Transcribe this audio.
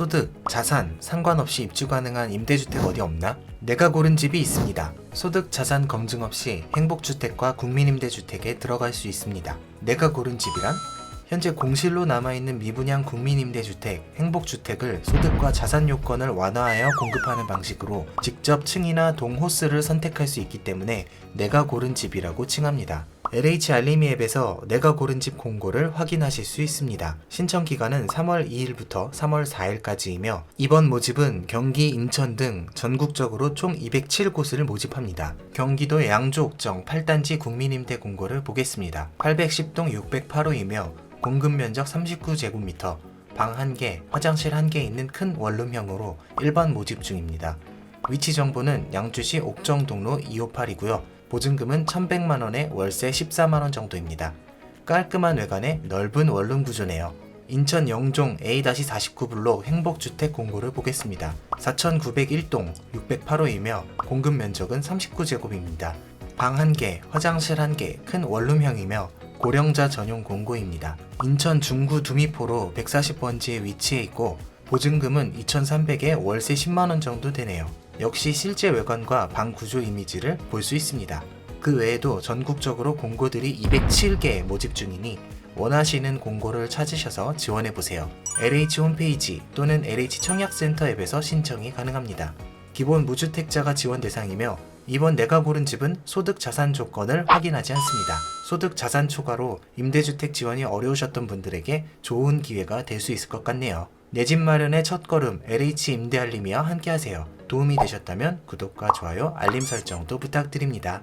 소득, 자산, 상관없이 입주 가능한 임대주택 어디 없나? 내가 고른 집이 있습니다. 소득, 자산 검증 없이 행복주택과 국민임대주택에 들어갈 수 있습니다. 내가 고른 집이란? 현재 공실로 남아있는 미분양 국민임대주택, 행복주택을 소득과 자산 요건을 완화하여 공급하는 방식으로 직접 층이나 동호수를 선택할 수 있기 때문에 내가 고른 집이라고 칭합니다. LH 알림이 앱에서 내가 고른 집 공고를 확인하실 수 있습니다. 신청 기간은 3월 2일부터 3월 4일까지이며 이번 모집은 경기, 인천 등 전국적으로 총 207곳을 모집합니다. 경기도 양조 옥정 8단지 국민임대 공고를 보겠습니다. 810동 608호이며 공급 면적 39제곱미터, 방 1개, 화장실 1개 있는 큰 원룸형으로 일반 모집 중입니다. 위치 정보는 양주시 옥정동로 258이고요. 보증금은 1,100만 원에 월세 14만 원 정도입니다. 깔끔한 외관에 넓은 원룸 구조네요. 인천 영종 A-49블록 행복주택 공고를 보겠습니다. 4,901동 608호이며 공급 면적은 39제곱입니다. 방 1개, 화장실 1개, 큰 원룸형이며 고령자 전용 공고입니다. 인천 중구 두미포로 140번지에 위치해 있고 보증금은 2,300에 월세 10만원 정도 되네요. 역시 실제 외관과 방 구조 이미지를 볼 수 있습니다. 그 외에도 전국적으로 공고들이 207개 모집 중이니 원하시는 공고를 찾으셔서 지원해 보세요. LH 홈페이지 또는 LH 청약센터 앱에서 신청이 가능합니다. 기본 무주택자가 지원 대상이며 이번 내가 고른 집은 소득 자산 조건을 확인하지 않습니다. 소득 자산 초과로 임대주택 지원이 어려우셨던 분들에게 좋은 기회가 될 수 있을 것 같네요. 내 집 마련의 첫걸음 LH 임대 알림이와 함께하세요. 도움이 되셨다면 구독과 좋아요, 알림 설정도 부탁드립니다.